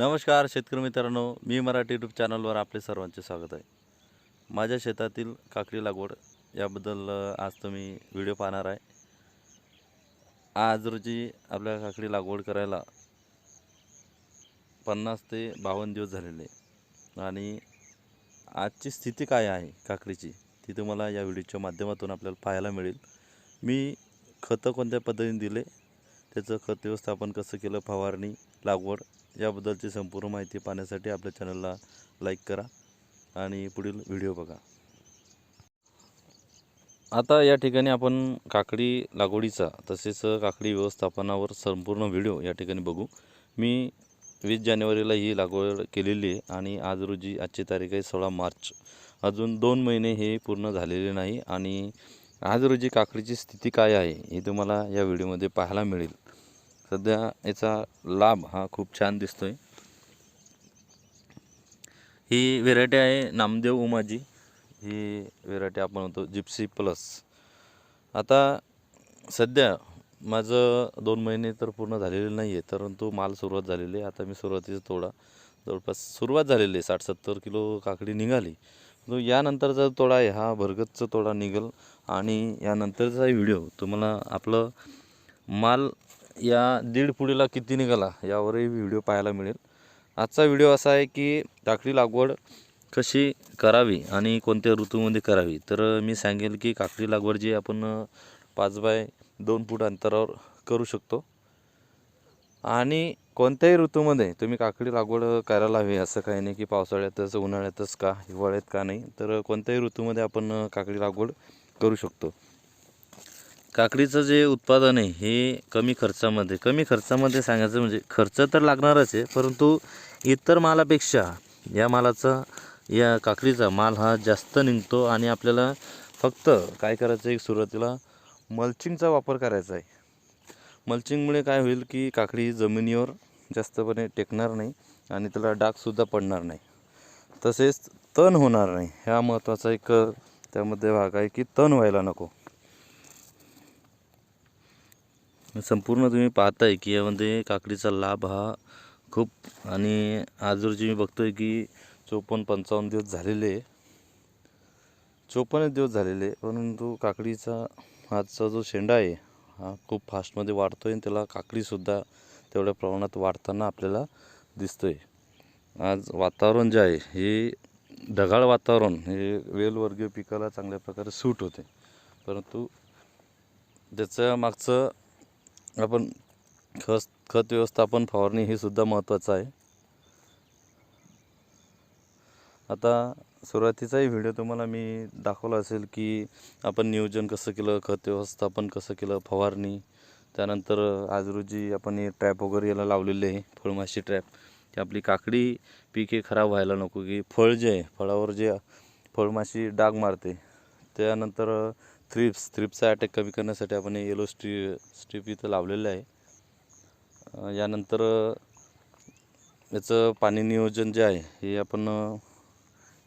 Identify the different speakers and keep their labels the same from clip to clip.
Speaker 1: नमस्कार शेतकरी मित्रांनो मी मराठी यूट्यूब चॅनलवर आपले सर्वांचे स्वागत आहे. माझ्या शेतातील काकडी लागवड याबद्दल आज तुम्ही व्हिडिओ पाहणार आहे. आज रोजी आपल्या काकडी लागवड करायला पन्नास ते बावन्न दिवस झालेले आणि आजची स्थिती काय आहे काकडीची ती तुम्हाला या व्हिडिओच्या माध्यमातून आपल्याला पाहायला मिळेल. मी खतं कोणत्या पद्धतीने दिले त्याचं खत व्यवस्थापन कसं केलं फवारणी लागवड याबद्दलची संपूर्ण माहिती पाहण्यासाठी आपल्या चॅनलला लाईक करा आणि पुढील व्हिडिओ बघा. आता या ठिकाणी आपण काकडी लागवडीचा तसेच काकडी व्यवस्थापनावर संपूर्ण व्हिडिओ या ठिकाणी बघू. मी वीस जानेवारीला ही लागवड केलेली आहे आणि आज रोजी आजची तारीख आहे सोळा मार्च. अजून दोन महिने हे पूर्ण झालेले नाही आणि आज रोजी काकडीची स्थिती काय आहे हे तुम्हाला या व्हिडिओमध्ये पाहायला मिळेल. सध्या याचा लाभ हा खूप छान दिसतो आहे ही व्हेरायटी आहे नामदेव उमाजी. ही व्हेरायटी आपण म्हणतो जिप्सी प्लस. आता सध्या माझं दोन महिने तर पूर्ण झालेले नाही आहे परंतु माल सुरुवात झालेली आहे. आता मी सुरुवातीचा तोडा. जवळपास सुरुवात झालेली आहे. साठ सत्तर किलो काकडी निघाली. तो यानंतरचा तोडा आहे. हा भरगतचा तोडा निघेल. आणि यानंतरचा व्हिडिओ तुम्हाला आपलं माल या दीड पुढीला किती निघाला यावरही व्हिडिओ पाहायला मिळेल. आजचा व्हिडिओ असा आहे की काकडी लागवड कशी करावी आणि कोणत्या ऋतूमध्ये करावी? तर मी सांगेल की काकडी लागवड जी आपण पाच बाय दोन फूट अंतरावर करू शकतो. आणि कोणत्याही ऋतूमध्ये तुम्ही काकडी लागवड करायला हवी असं काही नाही की पावसाळ्यातच उन्हाळ्यातच का हिवाळ्यात का नाही तर कोणत्याही ऋतूमध्ये आपण काकडी लागवड करू शकतो. काकडीचं जे उत्पादन आहे हे कमी खर्चामध्ये कमी खर्चामध्ये सांगायचं म्हणजे खर्च तर लागणारच आहे परंतु इतर मालापेक्षा या मालाचा या काकडीचा माल हा जास्त निघतो आणि आपल्याला फक्त काय करायचं आहे सुरुवातीला मल्चिंगचा वापर करायचा आहे. मल्चिंगमुळे काय होईल की काकडी जमिनीवर जास्तपणे टेकणार नाही आणि त्याला डागसुद्धा पडणार नाही. तसेच तण होणार नाही ह्या महत्त्वाचा एक त्यामध्ये भाग आहे की तण व्हायला नको. संपूर्ण तुम्ही पाहताय की यामध्ये काकडीचा लाभ हा खूप आणि आज रोजी मी बघतोय की चोपन्न पंचावन्न दिवस झालेले चोपन्न दिवस झालेले परंतु काकडीचा आजचा जो शेंडा आहे हा खूप फास्टमध्ये वाढतो आहे आणि त्याला काकडीसुद्धा तेवढ्या प्रमाणात वाढताना आपल्याला दिसतोय. आज वातावरण जे आहे हे ढगाळ वातावरण हे वेलवर्गीय पिकाला चांगल्या प्रकारे सूट होते. परंतु त्याचं मागचं आपण खत खत व्यवस्थापन फवारणी हे सुद्धा महत्त्वाचं आहे. आता सुरुवातीचाही व्हिडिओ तुम्हाला मी दाखवला असेल की आपण नियोजन कसं केलं खत व्यवस्थापन कसं केलं फवारणी. त्यानंतर आज रोजी आपण हे ट्रॅप वगैरे याला लावलेले आहे फळमाशी ट्रॅप की आपली काकडी पिके खराब व्हायला नको की फळ जे आहे फळावर जे फळमाशी डाग मारते त्यानंतर थ्रिप्स थ्रिप्सचा अटॅक कमी करण्यासाठी आपण हे येलो स्ट्री स्ट्रीप इथं लावलेलं आहे. यानंतर याचं पाणी नियोजन जे आहे हे आपण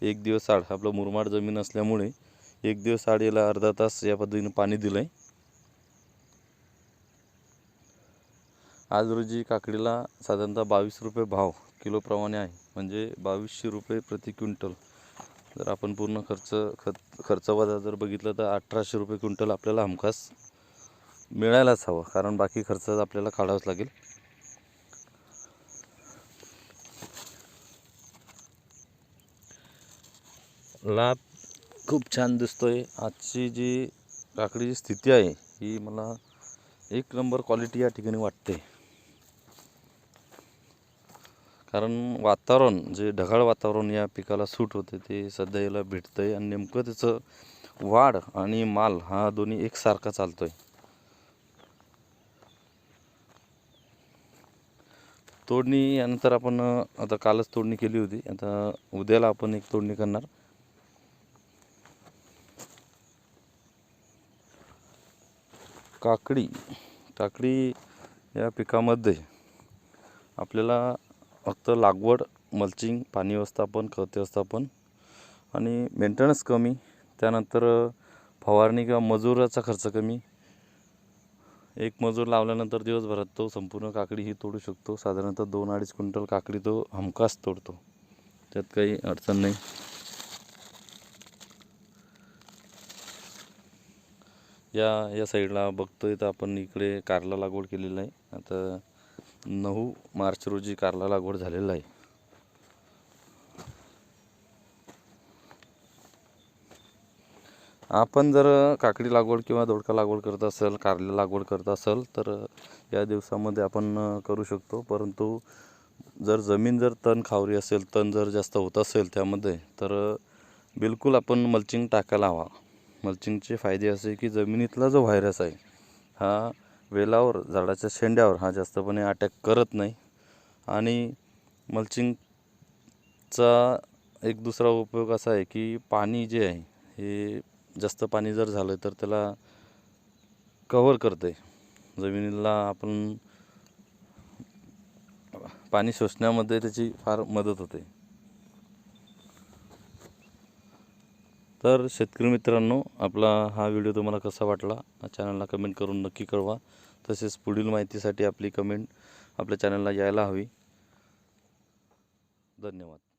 Speaker 1: एक दिवस आड आपलं मुरमाड जमीन असल्यामुळे एक दिवस आड याला अर्धा तास या पद्धतीने पाणी दिलं आहे आज रोजी काकडीला साधारणतः बावीस रुपये भाव किलोप्रमाणे आहे. म्हणजे बावीसशे रुपये प्रति क्विंटल. जर आपण पूर्ण खर्च खत खर्च वजा जर बघितलं तर अठराशे रुपये क्विंटल आपल्याला हमखास मिळायलाच हवं. कारण बाकी खर्च आपल्याला काढावाच लागेल. लाभ खूप छान दिसतोय. आजची जी काकडीची स्थिती आहे ही मला एक नंबर क्वालिटी या ठिकाणी वाटते. कारण वातावरण जे ढगाळ वातावरण या पिकाला सूट होते ते सध्या याला भेटतं आहे आणि नेमकं त्याचं वाढ आणि माल हा दोन्ही एकसारखा चालतो आहे तोडणी यानंतर आपण आता कालच तोडणी केली होती. आता उद्याला आपण एक तोडणी करणार. काकडी काकडी या पिकामध्ये आपल्याला फक्त लागवड मल्चिंग पाणी व्यवस्थापन खत व्यवस्थापन आणि मेंटेनन्स कमी. त्यानंतर फवारणी किंवा मजुराचा खर्च कमी. एक मजूर लावल्यानंतर दिवसभरात तो संपूर्ण काकडी ही तोडू शकतो. साधारणतः दोन अडीच क्विंटल काकडी तो हमखास तोडतो. त्यात काही अडचण नाही. या या साईडला बघतोय तर आपण इकडे कारला लागवड केलेलं आहे. आता नऊ मार्च रोजी कारला लागवड झालेला आहे. आपण जर काकडी लागवड किंवा दोडका लागवड करत असेल कारला लागवड करत असेल तर या दिवसामध्ये आपण करू शकतो. परंतु जर जमीन जर तण खावरी असेल तण जर जास्त होत असेल त्यामध्ये तर बिलकुल आपण मल्चिंग टाकायला हवा. मल्चिंगचे फायदे असे की जमिनीतला जो व्हायरस आहे हा वेलावर झाडाच्या शेंड्यावर हा जास्तपणे अटॅक करत नाही. आणि मल्चिंगचा एक दुसरा उपयोग असा आहे की पाणी जे आहे हे जास्त पाणी जर झालं तर त्याला कव्हर करते. जमिनीला आपण पाणी शोषण्यामध्ये त्याची फार मदत होते. तर शेतकरी मित्रांनो आपला हा व्हिडिओ तुम्हाला कसा वाटला चॅनलला कमेंट करून नक्की कळवा. तसेच पुढील माहितीसाठी आपली कमेंट आपल्या चॅनलला यायला हवी. धन्यवाद.